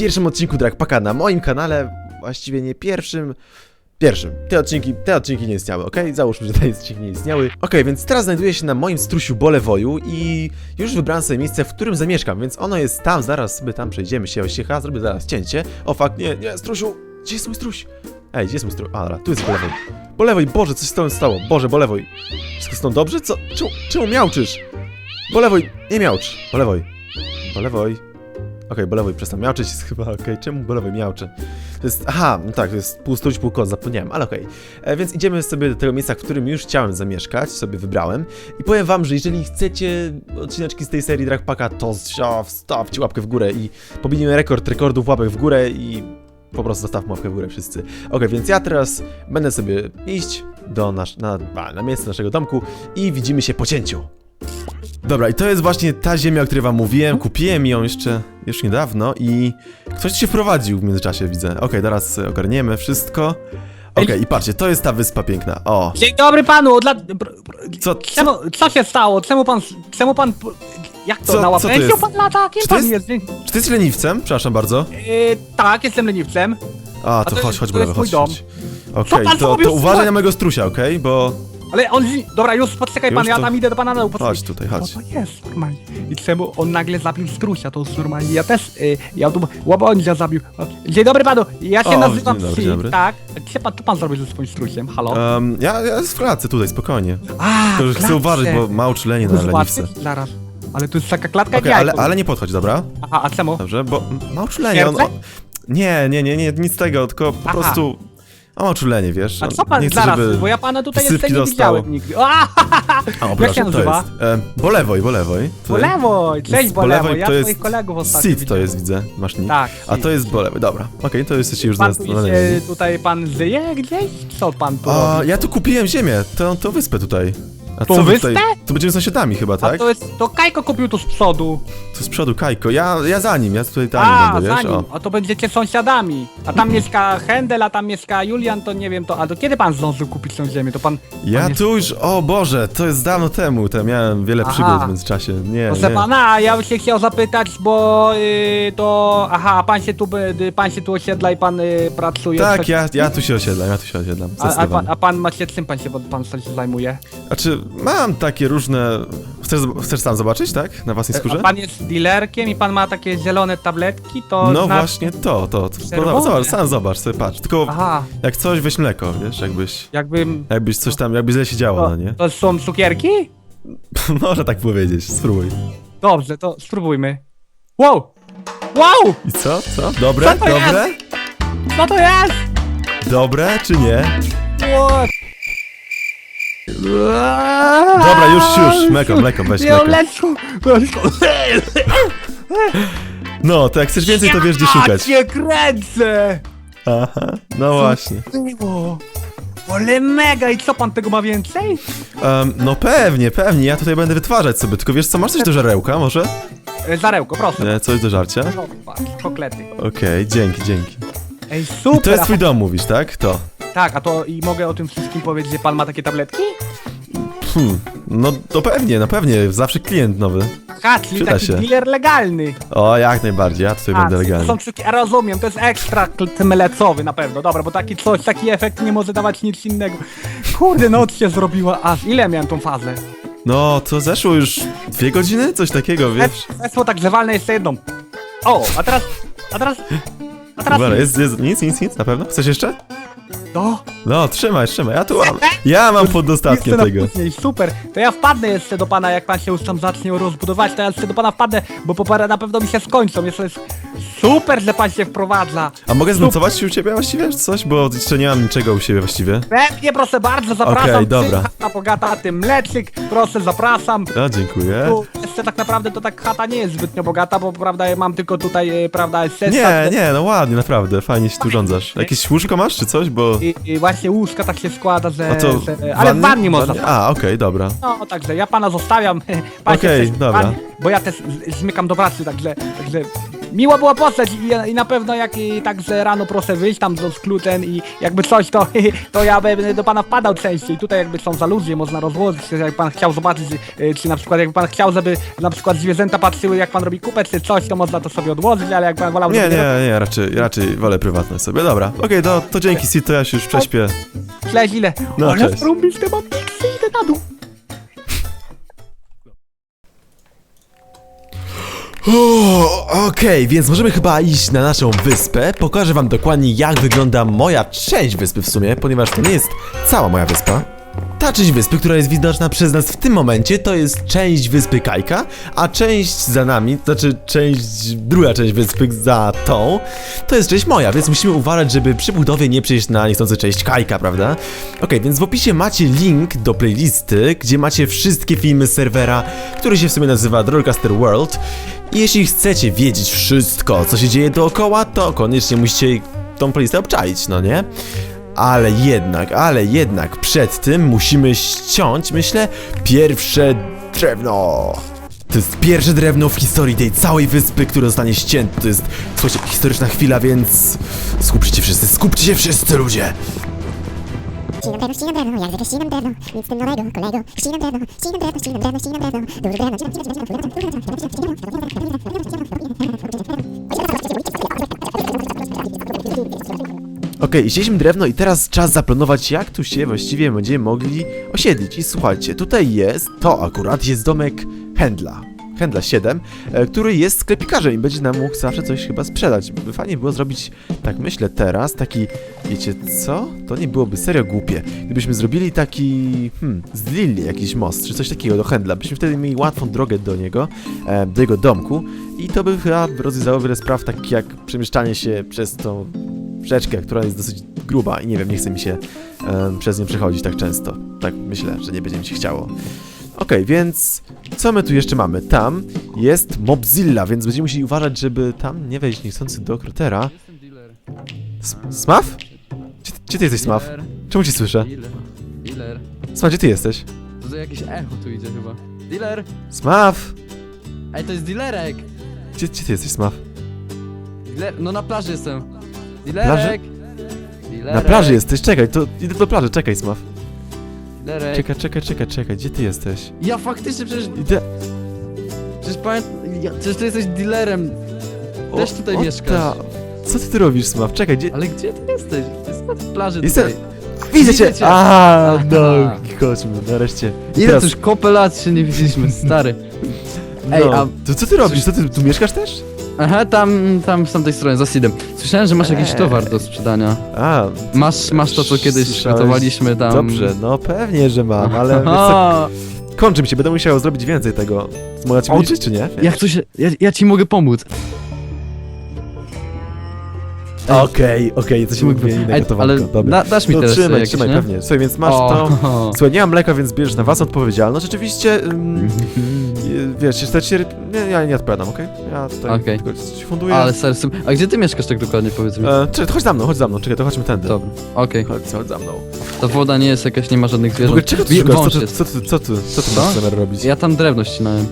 pierwszym odcinku Dragpaka na moim kanale. Właściwie nie pierwszym. Pierwszym. Te odcinki, te odcinki nie istniały, ok? Załóżmy, że te odcinki nie istniały. Ok, więc teraz znajduję się na moim strusiu Bolewoju i już wybrałem sobie miejsce, w którym zamieszkam, więc ono jest tam, zaraz sobie tam przejdziemy się, osieka, zrobię zaraz cięcie. O fakt, nie, nie, strusiu, gdzie jest mój struś? Ej, gdzie jest mój struś? A, dobra, tu jest Bolewoj. Bolewoj, Boże, coś z tobą stało, Boże, Bolewoj. Wszystko z tą dobrze? Co? Czemu, czemu miałczysz? Bolewoj, nie miałcz, Bolewoj. Bolewoj. Okej, Bolewoj przestał miauczyć, jest chyba okej. Czemu Bolewoj miauczy? To jest, aha, no tak, to jest pół struś, pół kot, zapomniałem, ale okej. E, Więc idziemy sobie do tego miejsca, w którym już chciałem zamieszkać, sobie wybrałem. I powiem wam, że jeżeli chcecie odcineczki z tej serii Dragpaka, to wstawcie łapkę w górę i pobijmy rekord rekordów łapek w górę i po prostu zostawmy łapkę w górę wszyscy. Okej, więc ja teraz będę sobie iść do nasz, na, na miejsce naszego domku i widzimy się po cięciu. Dobra, i to jest właśnie ta ziemia, o której wam mówiłem. Kupiłem ją jeszcze, już niedawno i ktoś się wprowadził w międzyczasie, widzę. Okej, teraz ogarniemy wszystko. Okej, i patrzcie, to jest ta wyspa piękna. O, Dzień dobry panu, dla... br- br- co, Czemu, co się stało? Czemu pan, czemu pan, jak to, Co- na co to łapędziu jest? pan lata? Kim Czy to pan jest- jest? czy ty jesteś leniwcem? Przepraszam bardzo. Yy, tak, jestem leniwcem. A, to, to chodź, jest- chodź, to jest brawo, chodź, dom. chodź. Okej, pan to, zrobił? to uważaj na mojego strusia, okej? Bo... Ale on... Dobra, już poczekaj pan, Już ja to- tam idę do pana na dół. poczekaj. Chodź tutaj, chodź. Co to jest normalnie? I czemu on nagle zabił strusia, to jest normalnie. Ja też, y, ja tu łabędzia zabił. Dzień dobry panu, ja się O, nazywam dzień dobry, Sid, dzień dobry. tak? Co pan, co pan zrobił ze swoim strusiem? Halo? Ja, ja z pracy tutaj, spokojnie. A, To już chcę klatce. uważać, bo ma uczulenie na jest leniwce. Zaraz. Ale tu jest taka klatka Okej, jak ale, ale nie podchodź, dobra? Aha, a czemu? Dobrze, bo ma uczulenie, on... Serce? on nie, nie, nie, nie, nic z tego, tylko po Aha. prostu... On ma uczulenie, wiesz? A co pan nie chce, zaraz, żeby... bo ja pana tutaj wysypki jeszcze nie dostał. widziałem nigdy. A, A, Jak przepraszam, się nazywa? To jest, e, bolewoj, bolewoj. Jest- Bolewoj, cześć Bolewoj, ja to twoich jest kolegów ostatnio Sid to widziałem. jest, widzę, masz nick. Tak, A Sid. to jest bolewoj, dobra. Okej, to jesteście już Pan tu się, tutaj pan żyje gdzieś? Co pan tu A, robi? ja tu kupiłem ziemię, tą wyspę tutaj. A Tą co wy wyspę? Tutaj? Tu będziemy sąsiadami chyba, A tak? to jest, to Kajko kupił tu z przodu. Tu z przodu Kajko, ja, ja za nim, ja tutaj tam A, będę, za wiesz? nim, O. a to będziecie sąsiadami. A tam mieszka Händel, a tam mieszka Julian, to nie wiem, to, a to kiedy pan zdążył kupić tą ziemię? To pan... Ja pan tu już, o Boże, to jest dawno temu, to miałem wiele Aha. przygód w międzyczasie, nie, Proszę nie. pana, ja bym się chciał zapytać, bo y, to... Aha, pan się tu, by- pan się tu osiedla i pan y, pracuje. Tak, ja, ja tu się osiedlam, ja tu się osiedlam, A, a, pan, zdecydowanie. a pan macie czym pan się, pan coś zajmuje? Znaczy, mam takie różne... Chcesz, chcesz sam zobaczyć, tak? Na własnej A skórze? pan jest dealerkiem i pan ma takie zielone tabletki, to No właśnie to, to. to Czerwone. zobacz, sam zobacz, sobie patrz. Tylko Aha, jak coś, weź mleko, wiesz, jakbyś... jakbym... Jakbyś coś tam, jakby źle się działo, To, no nie? to są cukierki? Można tak powiedzieć, spróbuj. Dobrze, to spróbujmy. Wow! Wow! I co? Co? Dobre? Co to? Dobre? Co to jest? Dobre czy nie? What? Dobra, już, już, mleko, mleko, weź Ja mleko. No, to jak chcesz więcej, to wiesz gdzie Ja szukać. cię kręcę! Aha, no właśnie. Ale mega! I co, pan tego ma więcej? Em, no pewnie, pewnie, ja tutaj będę wytwarzać sobie, tylko wiesz co, masz coś do żarełka może? E, Zarełko, proszę. Nie, coś do żarcia? O, patrz, Koklety. Okej, dzięki, dzięki. Ej, I super! to jest twój dom, mówisz, tak? To. Tak, a to i mogę o tym wszystkim powiedzieć, że pan ma takie tabletki? Hmm, no to pewnie, no pewnie, zawsze klient nowy. Ha, czyli Przyda taki się. dealer legalny. O, jak najbardziej, ja tutaj będę to legalny. są cuki- ja rozumiem, to jest ekstra mlecowy na pewno, dobra, bo taki coś, taki efekt nie może dawać nic innego. Kurde, noc się zrobiła, aż ile miałem tą fazę? No, to zeszło już dwie godziny? Coś takiego, wiesz? Wesło tak zawalne jeszcze jedną. O, a teraz, a teraz, a teraz Dobra, jest, jest, nic, nic, nic, na pewno? Chcesz jeszcze? No, No, trzymaj, trzymaj, ja tu mam, ja mam pod dostatkiem jeszcze na tego. później, super. To ja wpadnę jeszcze do pana, jak pan się już tam zacznie rozbudować, to ja jeszcze do pana wpadnę, bo po parę na pewno mi się skończą, jest to jest super, że pan się wprowadza. A mogę znocować się u ciebie właściwie, czy coś? Bo jeszcze nie mam niczego u siebie właściwie. Pewnie, proszę bardzo, zapraszam. Okej, dobra. Bogata, tym mleczyk, proszę, zapraszam. No, dziękuję. Tu jeszcze tak naprawdę to tak chata nie jest zbytnio bogata, bo prawda ja mam tylko tutaj, e, prawda, sesja. Nie, nie, no ładnie, naprawdę, fajnie się tu rządzasz. Jakieś łóżko masz, czy coś, bo... I, I właśnie łóżka tak się składa, że... A to że ale w wannie można. A, okej, dobra. No, także ja pana zostawiam. Pan się Okej, dobra. Bo ja też z- zmykam do pracy, także, także miło było postać i, i na pewno jak i, tak że rano proszę wyjść tam z kluczem i jakby coś to, to ja bym do pana wpadał częściej. Tutaj jakby są zaluzje, można rozłożyć, jak pan chciał zobaczyć, y, czy na przykład jakby pan chciał, żeby na przykład zwierzęta patrzyły jak pan robi kupę czy coś, to można to sobie odłożyć, ale jak pan wolał... Nie, nie, nie, raczej, raczej wolę prywatność sobie. Dobra, okej, to, to dzięki Sid, to ja się już prześpię. Cześć, ile? No, ale cześć. mam miksy, idę na dół. Okej, więc możemy chyba iść na naszą wyspę. Pokażę wam dokładnie jak wygląda moja część wyspy w sumie, ponieważ to nie jest cała moja wyspa. Ta część wyspy, która jest widoczna przez nas w tym momencie, to jest część wyspy Kajka, a część za nami, znaczy część, druga część wyspy za tą, to jest część moja, więc musimy uważać, żeby przy budowie nie przejść na niechcący część Kajka, prawda? Okej, więc w opisie macie link do playlisty, gdzie macie wszystkie filmy serwera, który się w sumie nazywa Rollcaster World. Jeśli chcecie wiedzieć wszystko, co się dzieje dookoła, to koniecznie musicie tą playlistę obczaić, no nie? Ale jednak, ale jednak przed tym musimy ściąć, myślę, pierwsze drewno. To jest pierwsze drewno w historii tej całej wyspy, które zostanie ścięte. To jest, słuchajcie, historyczna chwila, więc skupcie się wszyscy, skupcie się wszyscy ludzie. Ścinam drewno, ścinam drewno, jak zwykle ścinam drewno, nic tym nowego, kolego. Ścinam drewno, ścinam drewno, ścinam drewno, ścinam drewno, ścinam, ścinam, ścinam, ścinam, ścinam, ścinam, Okej, chcieliśmy drewno i teraz czas zaplanować, jak tu się właściwie będziemy mogli osiedlić. I słuchajcie, tutaj jest, to akurat jest domek Händla. Händla 7, e, który jest sklepikarzem i będzie nam mógł zawsze coś chyba sprzedać. By Fajnie było zrobić, tak myślę teraz, taki, wiecie co? To nie byłoby serio głupie. Gdybyśmy zrobili taki, hmm, z Lilli jakiś most, czy coś takiego do Händla, byśmy wtedy mieli łatwą drogę do niego, e, do jego domku i to by chyba rozwiązało wiele spraw, takich jak przemieszczanie się przez tą rzeczkę, która jest dosyć gruba i nie wiem, nie chce mi się em, przez nią przechodzić tak często. Tak myślę, że nie będzie mi się chciało. Okej, więc co my tu jeszcze mamy? Tam jest Mobzilla, więc będziemy musieli uważać, żeby tam nie wejść niechcący do. S Smaf? Gdzie, gdzie ty jesteś, Smaf? Czemu cię słyszę? Dealer. Smaf, gdzie ty jesteś? To, jakieś echo tu idzie chyba. Dealer! Smaf! Ej, to jest dealerek! Gdzie, gdzie ty jesteś, Smaf? Dealer... No na plaży jestem. Dealerek! Dealerek. Na plaży jesteś, czekaj, to idę do plaży, czekaj, Smaf. Dealerek. Czekaj, czekaj, czekaj, czekaj, gdzie ty jesteś? Ja faktycznie przecież... Idę... Przecież pamiętam... Ja, przecież ty jesteś dealerem. Też tutaj o mieszkasz. ta- Co ty tu robisz, Smaf? Czekaj, gdzie... Ale gdzie ty jesteś? Ty jesteś na plaży Jestem- tutaj. Widzę cię! Cię. A, no, chodźmy, nareszcie. I Ile teraz- już kopę lat się nie widzieliśmy, stary. Ej, no. a- To co ty robisz? Co ty tu mieszkasz też? Aha, tam, tam z tamtej strony, za Sidem. Słyszałem, że masz jakiś Eee. towar do sprzedania. A, Masz, masz to, co kiedyś Słyszałeś? przygotowaliśmy tam. dobrze, no pewnie, że mam, ale wiesz co, Aha. kończy mi się, będę musiał zrobić więcej tego. Mogę ci O, liczyć, czy nie? Jak coś, ja, ja ci mogę pomóc. Okej, okej, coś Mógłbym- mówię innego Ej, ale dobra. da, dasz mi No teraz trzymaj, jakieś, trzymaj, nie? pewnie. Słuchaj, więc masz to... Słuchaj, nie mam mleka, więc bierzesz na własną odpowiedzialność. Oczywiście, ym, wiesz, ci... Nie, ja nie odpowiadam, okej? Ja tutaj Okej. tylko ci funduję. Ale sercem. A gdzie ty mieszkasz tak dokładnie, powiedz mi? E, to chodź za mną, chodź za mną, czekaj, to chodźmy tędy. Dobra, okej. Chodź, chodź za mną. Ta woda nie jest jakaś, nie ma żadnych W ogóle zwierząt. czego ty Wi- szukasz? Co wąż ty, jest. co ty, co ty, co ty Co? masz zamiar robić? Ja tam drewno ścinałem.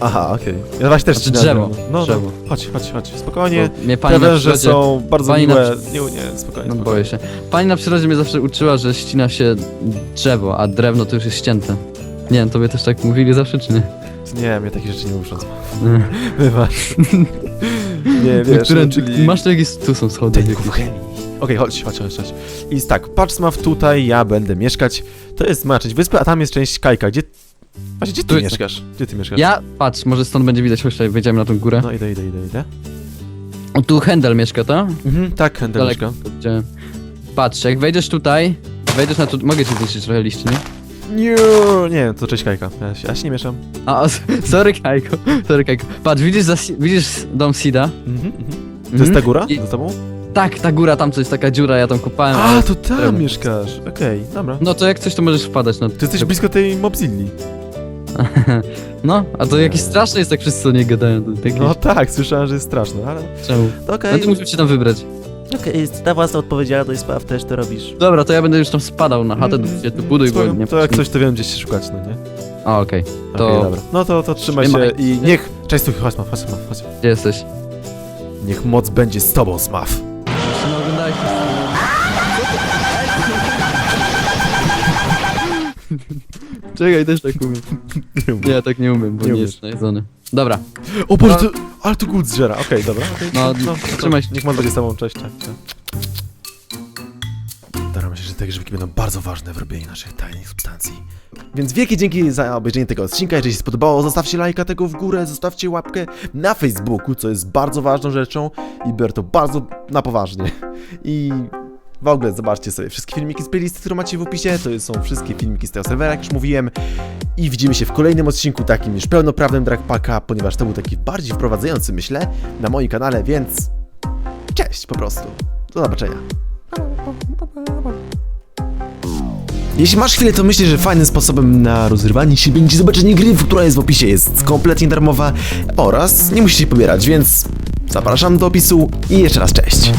Aha, okej. Ja właśnie też Znaczy ścinałem drzewo, No, drzewo. no, chodź, chodź, chodź, spokojnie. Bo mnie pani Te na węże przyrodzie... są bardzo pani na miłe. Nie, nie, spokojnie. No boję się. Pani na przyrodzie mnie zawsze uczyła, że ścina się drzewo, a drewno to już jest ścięte. Nie wiem, tobie też tak mówili zawsze, czy nie? Nie, mnie takie rzeczy nie muszą. Wybacz. nie, wiesz, Niektóre, no, czyli... Masz tu jakieś... Tu są schody Techników jakieś. chemii. Okej, chodź, chodź, chodź, chodź. I tak, patrz Smaw tutaj, ja będę mieszkać. To jest moja część wyspy, a tam jest część Kajka. Gdzie... Właśnie, gdzie ty Tu mieszkasz? Gdzie ty mieszkasz? Ja, patrz, może stąd będzie widać, chodź tutaj, wejdziemy na tą górę. No idę, idę, idę, idę. O, tu Hendel mieszka, tak? Mhm, tak, Hendel Daleko. mieszka. Gdzie? Patrz, jak wejdziesz tutaj, wejdziesz na tu... Mogę ci zniszczyć trochę liści, nie? Nie, nie, to cześć Kajka. Ja się, ja się nie mieszam. A, o, sorry Kajko, sorry Kajko. Patrz, widzisz, za, widzisz dom Sida? Mhm, mhm. To jest ta góra? I- Za tobą? Tak, ta góra, tam co jest taka dziura, ja tam kopałem. A, ale- to tam drewno. mieszkasz. Okej, dobra. No to jak coś, to możesz wpadać na... Ty jesteś blisko tej Mobzilli. No, a to jakiś straszny jest, jak wszyscy o niej gadają. To. No tak, słyszałem, że jest straszne, ale... Czemu? Okej. No to musimy się tam wybrać. Okej, ta własna odpowiedzialność, spraw też to robisz. Dobra, to ja będę już tam spadał na chatę, Mm, gdzie tu buduj, bo to, nie... to jak coś, to wiem gdzie się szukać, no nie? A, okej. Okej, To- dobra. No to, to trzymaj, Trzymaj się i niech... Cześć, tu, chodź, ma, chodź, ma, chodź. Gdzie jesteś? Niech moc będzie z tobą, oglądałeś streama. Czekaj, też tak umiem. Nie, ja tak nie umiem, bo Nie nie, umiesz. jest najedzony. Dobra, O Boże, to, ale to głód zżera. Okej, dobra. okej, No, trzymaj się. Niech moc będzie z tobą, cześć, cześć. cześć. Staram się, że te grzybki będą bardzo ważne w robieniu naszych tajnych substancji. Więc wielkie dzięki za obejrzenie tego odcinka. Jeżeli się spodobało, zostawcie lajka tego w górę, zostawcie łapkę na Facebooku, co jest bardzo ważną rzeczą i biorę to bardzo na poważnie. I w ogóle zobaczcie sobie wszystkie filmiki z playlisty, które macie w opisie. To są wszystkie filmiki z tego serwera, jak już mówiłem. I widzimy się w kolejnym odcinku, takim już pełnoprawnym Dragpaka, ponieważ to był taki bardziej wprowadzający, myślę, na moim kanale, więc cześć po prostu. Do zobaczenia. Jeśli masz chwilę, to myślę, że fajnym sposobem na rozrywanie się będzie zobaczenie gry, która jest w opisie, jest kompletnie darmowa oraz nie musisz się pobierać, więc zapraszam do opisu i jeszcze raz cześć.